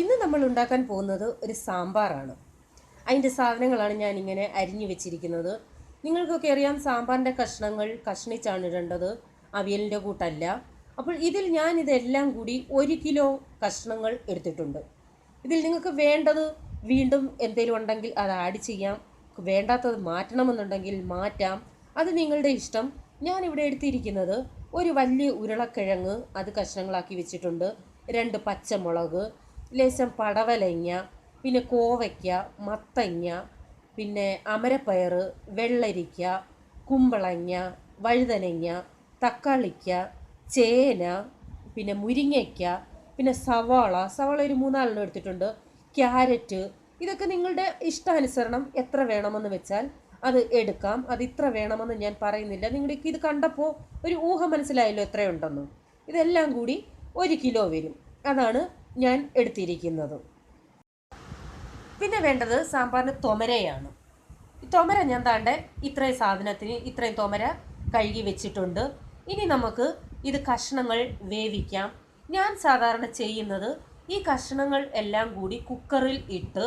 ഇന്ന് നമ്മൾ ഉണ്ടാക്കാൻ പോകുന്നത് ഒരു സാമ്പാറാണ്. അതിന്റെ സാധനങ്ങളാണ് ഞാൻ ഇങ്ങനെ അരിഞ്ഞു വെച്ചിരിക്കുന്നത്. നിങ്ങൾക്കൊക്കെ അറിയാം സാമ്പാറിന്റെ കഷ്ണങ്ങൾ കഷ്ണിച്ചാണ് ഇടേണ്ടത് അവിയലിന്റെ കൂട്ടല്ല. അപ്പോൾ ഇതിൽ ഞാൻ ഇതെല്ലാം കൂടി ഒരു കിലോ കഷ്ണങ്ങൾ എടുത്തിട്ടുണ്ട്. ഇതിൽ നിങ്ങൾക്ക് വേണ്ടത് വീണ്ടും എന്തെങ്കിലും ഉണ്ടെങ്കിൽ അത് ആഡ് ചെയ്യാം. വേണ്ടാത്തത് മാറ്റണമെന്നുണ്ടെങ്കിൽ മാറ്റാം. അത് നിങ്ങളുടെ ഇഷ്ടം. ഞാൻ ഇവിടെ എടുത്തിരിക്കുന്നത് ഒരു വലിയ ഉരുളക്കിഴങ്ങ് അത് കഷ്ണങ്ങളാക്കി വെച്ചിട്ടുണ്ട്. രണ്ട് പച്ചമുളക് ലേശം പടവലങ്ങ പിന്നെ കോവയ്ക്ക മത്തങ്ങ പിന്നെ അമരപ്പയർ വെള്ളരിക്ക കുമ്പളങ്ങ വഴുതനങ്ങ തക്കാളിക്ക ചേന പിന്നെ മുരിങ്ങയ്ക്ക പിന്നെ സവാള. സവാള ഒരു മൂന്നാലെണ്ണം എടുത്തിട്ടുണ്ട്. ക്യാരറ്റ്. ഇതൊക്കെ നിങ്ങളുടെ ഇഷ്ടാനുസരണം എത്ര വേണമെന്ന് വെച്ചാൽ അത് എടുക്കാം. അത് ഇത്ര വേണമെന്ന് ഞാൻ പറയുന്നില്ല. നിങ്ങൾക്ക് ഇത് കണ്ടപ്പോൾ ഒരു ഊഹം മനസ്സിലായല്ലോ എത്രയുണ്ടെന്ന്. ഇതെല്ലാം കൂടി ഒരു കിലോ വരും. അതാണ് ഞാൻ എടുത്തിരിക്കുന്നത്. പിന്നെ വേണ്ടത് സാമ്പാറിന് തൊമരയാണ്. തൊമര ഞാൻ താണ്ടെ ഇത്രയും സാധനത്തിന് ഇത്രയും തൊമര കഴുകി വെച്ചിട്ടുണ്ട്. ഇനി നമുക്ക് ഇത് കഷ്ണങ്ങൾ വേവിക്കാം. ഞാൻ സാധാരണ ചെയ്യുന്നത് ഈ കഷ്ണങ്ങൾ എല്ലാം കൂടി കുക്കറിൽ ഇട്ട്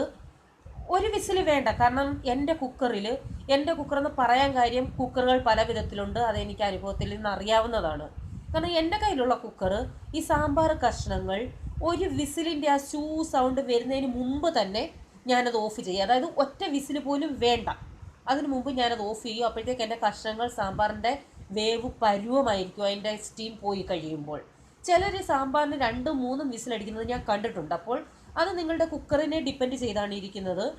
ഒരു വിസിൽ വേണ്ട. കാരണം എന്റെ കുക്കറിൽ എന്റെ കുക്കർ എന്ന് പറയാൻ കാര്യം കുക്കറുകൾ പല വിധത്തിലുണ്ട്. അതെനിക്ക് അനുഭവത്തിൽ നിന്ന് അറിയാവുന്നതാണ്. കാരണം എന്റെ കയ്യിലുള്ള കുക്കർ ഈ സാമ്പാർ കഷ്ണങ്ങൾ ഒരു വിസിലിന്റെ ആ ഷൂ സൗണ്ട് വരുന്നതിന് മുമ്പ് തന്നെ ഞാനത് ഓഫ് ചെയ്യും. അതായത് ഒറ്റ വിസിൽ പോലും വേണ്ട. അതിന് മുമ്പ് ഞാനത് ഓഫ് ചെയ്യും. അപ്പോഴത്തേക്ക് എന്റെ കഷ്ണങ്ങൾ സാമ്പാറിന്റെ വേവ് പരുവമായിരിക്കും. അതിന്റെ സ്റ്റീം പോയി കഴിയുമ്പോൾ. ചിലർ സാമ്പാറിന് രണ്ടും മൂന്നും വിസിലടിക്കുന്നത് ഞാൻ കണ്ടിട്ടുണ്ട്. അപ്പോൾ അത് നിങ്ങളുടെ കുക്കറിനെ ഡിപ്പെൻഡ് ചെയ്താണ് ഇരിക്കുന്നത്.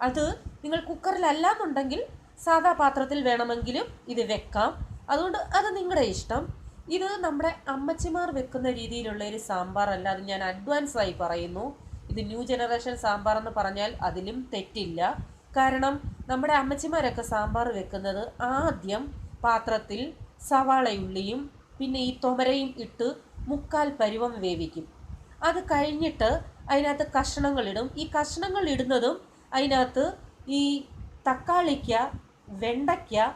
അത് നിങ്ങൾ കുക്കറിലല്ലാന്നുണ്ടെങ്കിൽ സാധാ പാത്രത്തിൽ വേണമെങ്കിലും ഇത് വെക്കാം. അതുകൊണ്ട് അത് നിങ്ങളുടെ ഇഷ്ടം. ഇത് നമ്മുടെ അമ്മച്ചിമാർ വെക്കുന്ന രീതിയിലുള്ള ഒരു സാമ്പാർ അല്ല അത് ഞാൻ അഡ്വാൻസ് ആയി പറയുന്നു. ഇത് ന്യൂ ജനറേഷൻ സാമ്പാർ എന്ന് പറഞ്ഞാൽ അതിലും തെറ്റില്ല. കാരണം നമ്മുടെ അമ്മച്ചിമാരൊക്കെ സാമ്പാർ വെക്കുന്നത് ആദ്യം പാത്രത്തിൽ സവാളയുള്ളിയും പിന്നെ ഈ തൊമരയും ഇട്ട് മുക്കാൽ പരുവം വേവിക്കും. അത് കഴിഞ്ഞിട്ട് അതിനകത്ത് കഷ്ണങ്ങളിടും ഈ കഷ്ണങ്ങൾ ഇടുന്നതും അതിനകത്ത് ഈ തക്കാളിക്ക വെണ്ടയ്ക്ക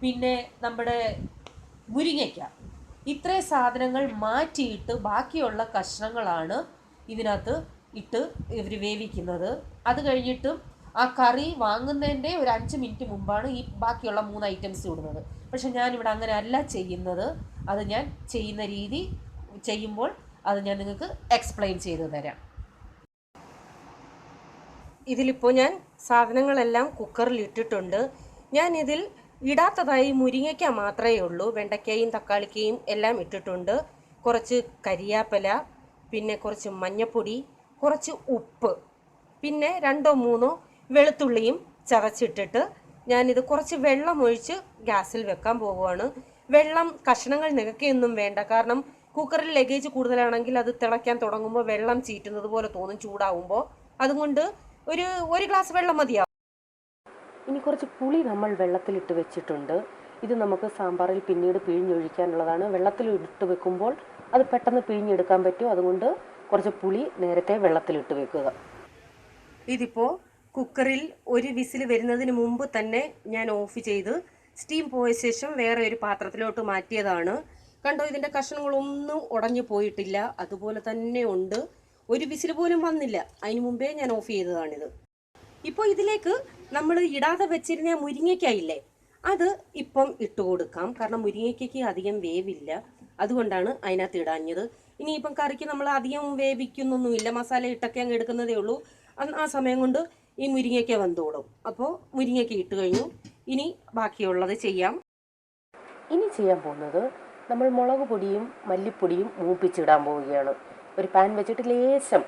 പിന്നെ നമ്മുടെ മുരിങ്ങയ്ക്ക ഇത്രയും സാധനങ്ങൾ മാറ്റിയിട്ട് ബാക്കിയുള്ള കഷ്ണങ്ങളാണ് ഇതിനകത്ത് ഇട്ട് ഇവർ വേവിക്കുന്നത്. അത് കഴിഞ്ഞിട്ടും ആ കറി വാങ്ങുന്നതിന്റെ ഒരു അഞ്ച് മിനിറ്റ് മുമ്പാണ് ഈ ബാക്കിയുള്ള മൂന്ന് ഐറ്റംസ് ഇടുന്നത്. പക്ഷെ ഞാനിവിടെ അങ്ങനെ അല്ല ചെയ്യുന്നത്. അത് ഞാൻ ചെയ്യുന്ന രീതി ചെയ്യുമ്പോൾ അത് ഞാൻ നിങ്ങൾക്ക് എക്സ്പ്ലെയിൻ ചെയ്തു തരാം. ഇതിലിപ്പോൾ ഞാൻ സാധനങ്ങളെല്ലാം കുക്കറിൽ ഇട്ടിട്ടുണ്ട്. ഞാനിതിൽ ഇടാത്തതായി മുരിങ്ങയ്ക്ക മാത്രമേ ഉള്ളൂ. വെണ്ടയ്ക്കയും തക്കാളിക്കയും എല്ലാം ഇട്ടിട്ടുണ്ട്. കുറച്ച് കരിയാപ്പല പിന്നെ കുറച്ച് മഞ്ഞപ്പൊടി കുറച്ച് ഉപ്പ് പിന്നെ രണ്ടോ മൂന്നോ വെളുത്തുള്ളിയും ചതച്ചിട്ടിട്ട് ഞാനിത് കുറച്ച് വെള്ളം ഒഴിച്ച് ഗ്യാസിൽ വെക്കാൻ പോവുകയാണ്. വെള്ളം കഷ്ണങ്ങൾ നികക്കുകയൊന്നും വേണ്ട. കാരണം കുക്കറിൽ ലഗേജ് കൂടുതലാണെങ്കിൽ അത് തിളയ്ക്കാൻ തുടങ്ങുമ്പോൾ വെള്ളം ചീറ്റുന്നത് പോലെ തോന്നും ചൂടാവുമ്പോൾ. അതുകൊണ്ട് ഒരു ഒരു ഗ്ലാസ് വെള്ളം മതിയാവും. ഇനി കുറച്ച് പുളി നമ്മൾ വെള്ളത്തിലിട്ട് വെച്ചിട്ടുണ്ട്. ഇത് നമുക്ക് സാമ്പാറിൽ പിന്നീട് പിഴിഞ്ഞൊഴിക്കാനുള്ളതാണ്. വെള്ളത്തിൽ ഇട്ട് വെക്കുമ്പോൾ അത് പെട്ടെന്ന് പിഴിഞ്ഞെടുക്കാൻ പറ്റും. അതുകൊണ്ട് കുറച്ച് പുളി നേരത്തെ വെള്ളത്തിലിട്ട് വെക്കുക. ഇതിപ്പോൾ കുക്കറിൽ ഒരു വിസിൽ വരുന്നതിന് മുമ്പ് തന്നെ ഞാൻ ഓഫ് ചെയ്ത് സ്റ്റീം പോയ ശേഷം വേറെ ഒരു പാത്രത്തിലോട്ട് മാറ്റിയതാണ്. കണ്ടോ ഇതിന്റെ കഷ്ണങ്ങളൊന്നും ഉടഞ്ഞു പോയിട്ടില്ല. അതുപോലെ തന്നെ ഉണ്ട്. ഒരു വിസിൽ പോലും വന്നില്ല. അതിന് മുമ്പേ ഞാൻ ഓഫ് ചെയ്തതാണിത്. ഇപ്പോൾ ഇതിലേക്ക് നമ്മൾ ഇടാതെ വെച്ചിരുന്ന ആ മുരിങ്ങയ്ക്കായില്ലേ? അത് ഇപ്പം ഇട്ട് കൊടുക്കാം. കാരണം മുരിങ്ങയ്ക്കയ്ക്ക് അധികം വേവില്ല. അതുകൊണ്ടാണ് അതിനകത്ത് ഇടാഞ്ഞത്. ഇനിയിപ്പം കറിക്ക് നമ്മൾ അധികം വേവിക്കുന്നൊന്നുമില്ല. മസാല ഇട്ടൊക്കെ അങ്ങ് എടുക്കുന്നതേ ഉള്ളൂ. ആ സമയം കൊണ്ട് ഈ മുരിങ്ങയ്ക്ക വെന്തോളും അപ്പോൾ മുരിങ്ങയ്ക്ക ഇട്ട് കഴിഞ്ഞു. ഇനി ബാക്കിയുള്ളത് ചെയ്യാം. ഇനി ചെയ്യാൻ പോകുന്നത് നമ്മൾ മുളക് പൊടിയും മല്ലിപ്പൊടിയും മൂപ്പിച്ചിടാൻ പോവുകയാണ്. ഒരു പാൻ വെച്ചിട്ട് ലേശം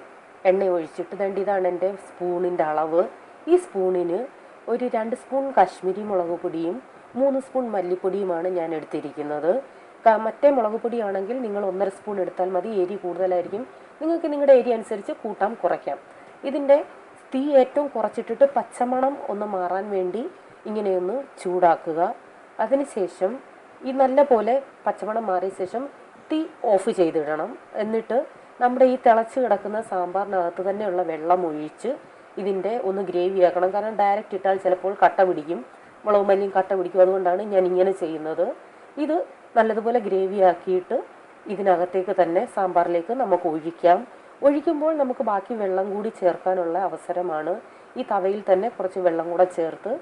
എണ്ണ ഒഴിച്ചിട്ട് ദണ്ട് എന്റെ സ്പൂണിന്റെ അളവ്. ഈ സ്പൂണിന് ഒരു രണ്ട് സ്പൂൺ കാശ്മീരി മുളക് പൊടിയും മൂന്ന് സ്പൂൺ മല്ലിപ്പൊടിയുമാണ് ഞാൻ എടുത്തിരിക്കുന്നത്. മറ്റേ മുളക് പൊടിയാണെങ്കിൽ നിങ്ങൾ ഒന്നര സ്പൂൺ എടുത്താൽ മതി. എരി കൂടുതലായിരിക്കും. നിങ്ങൾക്ക് നിങ്ങളുടെ എരി അനുസരിച്ച് കൂട്ടാം കുറയ്ക്കാം. ഇതിന്റെ തീ ഏറ്റവും കുറച്ചിട്ടിട്ട് പച്ചമണം ഒന്ന് മാറാൻ വേണ്ടി ഇങ്ങനെയൊന്ന് ചൂടാക്കുക. അതിനുശേഷം ഈ നല്ല പോലെ പച്ചമണം മാറിയ ശേഷം തീ ഓഫ് ചെയ്തിടണം. എന്നിട്ട് നമ്മുടെ ഈ തിളച്ച് കിടക്കുന്ന സാമ്പാറിനകത്ത് തന്നെയുള്ള വെള്ളം ഒഴിച്ച് ഇതിന്റെ ഒന്ന് ഗ്രേവി ആക്കണം. കാരണം ഡയറക്റ്റ് ഇട്ടാൽ ചിലപ്പോൾ കട്ട പിടിക്കും. മുളക് മല്ലിയും കട്ട പിടിക്കും. അതുകൊണ്ടാണ് ഞാൻ ഇങ്ങനെ ചെയ്യുന്നത്. ഇത് നല്ലതുപോലെ ഗ്രേവി ആക്കിയിട്ട് ഇതിനകത്തേക്ക് തന്നെ സാമ്പാറിലേക്ക് നമുക്ക് ഒഴിക്കാം. ഒഴിക്കുമ്പോൾ നമുക്ക് ബാക്കി വെള്ളം കൂടി ചേർക്കാനുള്ള അവസരമാണ്. ഈ തവയിൽ തന്നെ കുറച്ച് വെള്ളം കൂടെ ചേർത്ത്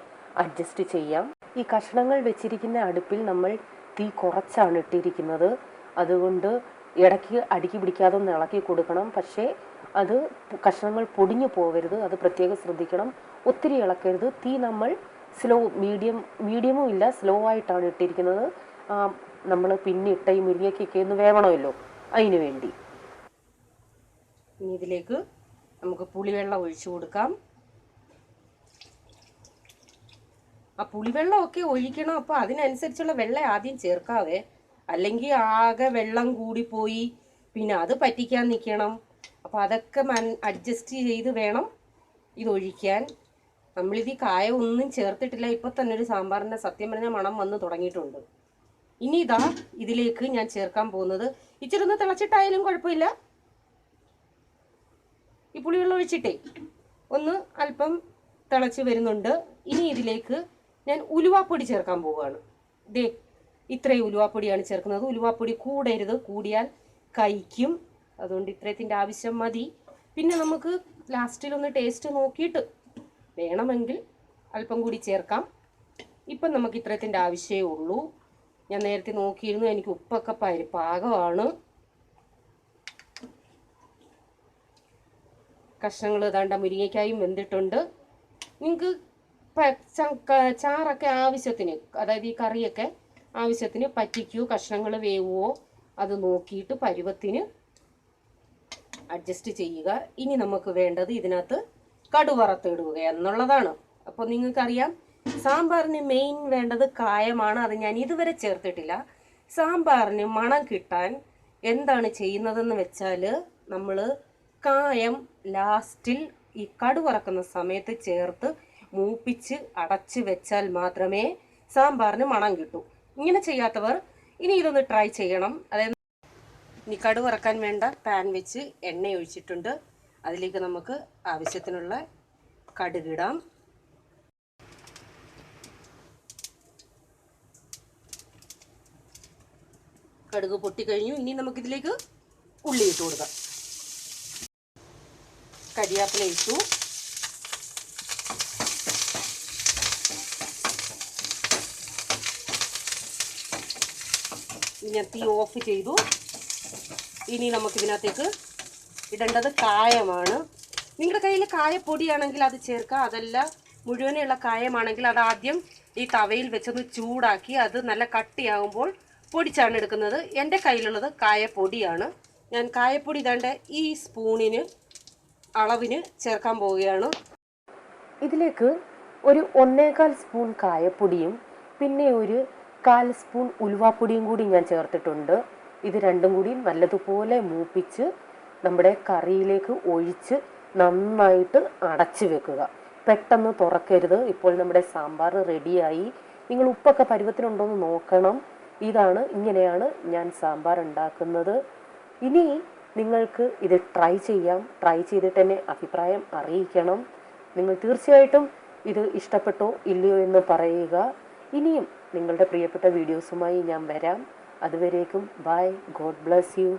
അഡ്ജസ്റ്റ് ചെയ്യാം. ഈ കഷ്ണങ്ങൾ വെച്ചിരിക്കുന്ന അടുപ്പിൽ നമ്മൾ തീ കുറച്ചാണ് ഇട്ടിരിക്കുന്നത്. അതുകൊണ്ട് ഇടയ്ക്ക് അടുക്കി പിടിക്കാതെ ഒന്ന് ഇളക്കി കൊടുക്കണം. പക്ഷേ അത് കഷ്ണങ്ങൾ പൊടിഞ്ഞു പോകരുത് അത് പ്രത്യേകം ശ്രദ്ധിക്കണം. ഒത്തിരി ഇളക്കരുത്. തീ നമ്മൾ സ്ലോ മീഡിയം മീഡിയമും ഇല്ല സ്ലോ ആയിട്ടാണ് ഇട്ടിരിക്കുന്നത്. നമ്മൾ പിന്നെ ഇട്ട ഈ മുരിങ്ങയ്ക്കൊക്കെ ഒന്ന് വേവണമല്ലോ അതിന് വേണ്ടി. ഇനി ഇതിലേക്ക് നമുക്ക് പുളിവെള്ളം ഒഴിച്ചു കൊടുക്കാം. ആ പുളിവെള്ളമൊക്കെ ഒഴിക്കണം. അപ്പോൾ അതിനനുസരിച്ചുള്ള വെള്ളം ആദ്യം ചേർക്കാവേ. അല്ലെങ്കിൽ ആകെ വെള്ളം കൂടിപ്പോയി. പിന്നെ അത് പറ്റിക്കാൻ നിൽക്കണം അപ്പോൾ അതൊക്കെ മൻ അഡ്ജസ്റ്റ് ചെയ്ത് വേണം ഇതൊഴിക്കാൻ. നമ്മളിത് കായ ഒന്നും ചേർത്തിട്ടില്ല. ഇപ്പോൾ തന്നെ ഒരു സാമ്പാറിന്റെ സത്യം പറഞ്ഞ മണം വന്ന് തുടങ്ങിയിട്ടുണ്ട്. ഇനി ഇതാ ഇതിലേക്ക് ഞാൻ ചേർക്കാൻ പോകുന്നത്. ഇച്ചിരി ഒന്ന് തിളച്ചിട്ടായാലും കുഴപ്പമില്ല. ഈ പുളിവെള്ളം ഒഴിച്ചിട്ടേ ഒന്ന് അല്പം തിളച്ച് വരുന്നുണ്ട്. ഇനി ഇതിലേക്ക് ഞാൻ ഉലുവാപ്പൊടി ചേർക്കാൻ പോവുകയാണ്. ദേ ഇത്രയും ഉലുവാപ്പൊടിയാണ് ചേർക്കുന്നത്. ഉലുവാപ്പൊടി കൂടരുത്. കൂടിയാൽ കഴിക്കും. അതുകൊണ്ട് ഇത്രയത്തിന്റെ ആവശ്യം മതി. പിന്നെ നമുക്ക് ലാസ്റ്റിൽ ഒന്ന് ടേസ്റ്റ് നോക്കിയിട്ട് വേണമെങ്കിൽ അല്പം കൂടി ചേർക്കാം. ഇപ്പം നമുക്ക് ഇത്രയത്തിന്റെ ആവശ്യമേ ഉള്ളൂ. ഞാൻ നേരത്തെ നോക്കിയിരുന്നു. എനിക്ക് ഉപ്പൊക്കെ പാകമാണ് കഷ്ണങ്ങൾ ഏതാണ്ട് മുരിങ്ങയ്ക്കായും വെന്തിട്ടുണ്ട്. നിങ്ങൾക്ക് ചാറൊക്കെ ആവശ്യത്തിന് അതായത് ഈ കറിയൊക്കെ ആവശ്യത്തിന് പറ്റിക്കോ കഷ്ണങ്ങൾ വേവുവോ അത് നോക്കിയിട്ട് പരുവത്തിന് അഡ്ജസ്റ്റ് ചെയ്യുക. ഇനി നമുക്ക് വേണ്ടത് ഇതിനകത്ത് കടുവറത്തിടുക എന്നുള്ളതാണ്. അപ്പോൾ നിങ്ങൾക്കറിയാം സാമ്പാറിന് മെയിൻ വേണ്ടത് കായമാണ്. അത് ഞാൻ ഇതുവരെ ചേർത്തിട്ടില്ല. സാമ്പാറിന് മണം കിട്ടാൻ എന്താണ് ചെയ്യുന്നതെന്ന് വെച്ചാൽ നമ്മൾ കായം ലാസ്റ്റിൽ ഈ കടുവറക്കുന്ന സമയത്ത് ചേർത്ത് മൂപ്പിച്ച് അടച്ച് വെച്ചാൽ മാത്രമേ സാമ്പാറിന് മണം കിട്ടൂ. ഇങ്ങനെ ചെയ്യാത്തവർ ഇനി ഇതൊന്ന് ട്രൈ ചെയ്യണം. അതായത് ഇനി കടുവറക്കാൻ വേണ്ട പാൻ വെച്ച് എണ്ണ ഒഴിച്ചിട്ടുണ്ട്. അതിലേക്ക് നമുക്ക് ആവശ്യത്തിനുള്ള കടുകിടാം കടുക് പൊട്ടിക്കഴിഞ്ഞു ഇനി നമുക്കിതിലേക്ക് ഉള്ളി ഇട്ട് കൊടുക്കാം. കരിയാപ്പില ഇട്ടു. ഞാൻ തീ ഓഫ് ചെയ്തു. ഇനി നമുക്കിതിനകത്തേക്ക് ഇടേണ്ടത് കായമാണ്. നിങ്ങളുടെ കയ്യിൽ കായപ്പൊടിയാണെങ്കിൽ അത് ചേർക്കുക. അതല്ല മുഴുവനുള്ള കായമാണെങ്കിൽ അത് ആദ്യം ഈ തവയിൽ വെച്ചൊന്ന് ചൂടാക്കി അത് നല്ല കട്ടിയാകുമ്പോൾ പൊടിച്ചാണ് എടുക്കുന്നത്. എന്റെ കയ്യിലുള്ളത് കായപ്പൊടിയാണ്. ഞാൻ കായപ്പൊടി ഇതാണ്ട് ഈ സ്പൂണിന് അളവിന് ചേർക്കാൻ പോവുകയാണ്. ഇതിലേക്ക് ഒരു ഒന്നേകാൽ സ്പൂൺ കായപ്പൊടിയും പിന്നെ ഒരു കാൽ സ്പൂൺ ഉലുവാപ്പൊടിയും കൂടി ഞാൻ ചേർത്തിട്ടുണ്ട്. ഇത് രണ്ടും കൂടി നല്ലതുപോലെ മൂപ്പിച്ച് നമ്മുടെ കറിയിലേക്ക് ഒഴിച്ച് നന്നായിട്ട് അടച്ചു വെക്കുക. പെട്ടെന്ന് തുറക്കരുത്. ഇപ്പോൾ നമ്മുടെ സാമ്പാർ റെഡിയായി. നിങ്ങൾ ഉപ്പൊക്കെ പരുവത്തിനുണ്ടോ എന്ന് നോക്കണം. ഇതാണ് ഇങ്ങനെയാണ് ഞാൻ സാമ്പാർ ഉണ്ടാക്കുന്നത്. ഇനി നിങ്ങൾക്ക് ഇത് ട്രൈ ചെയ്യാം. ട്രൈ ചെയ്തിട്ട് തന്നെ അഭിപ്രായം അറിയിക്കണം. നിങ്ങൾ തീർച്ചയായിട്ടും ഇത് ഇഷ്ടപ്പെട്ടോ ഇല്ലയോ എന്ന് പറയുക. ഇനിയും നിങ്ങളുടെ പ്രിയപ്പെട്ട വീഡിയോസുമായി ഞാൻ വരാം. അതുവരേക്കും ബൈ. God bless you.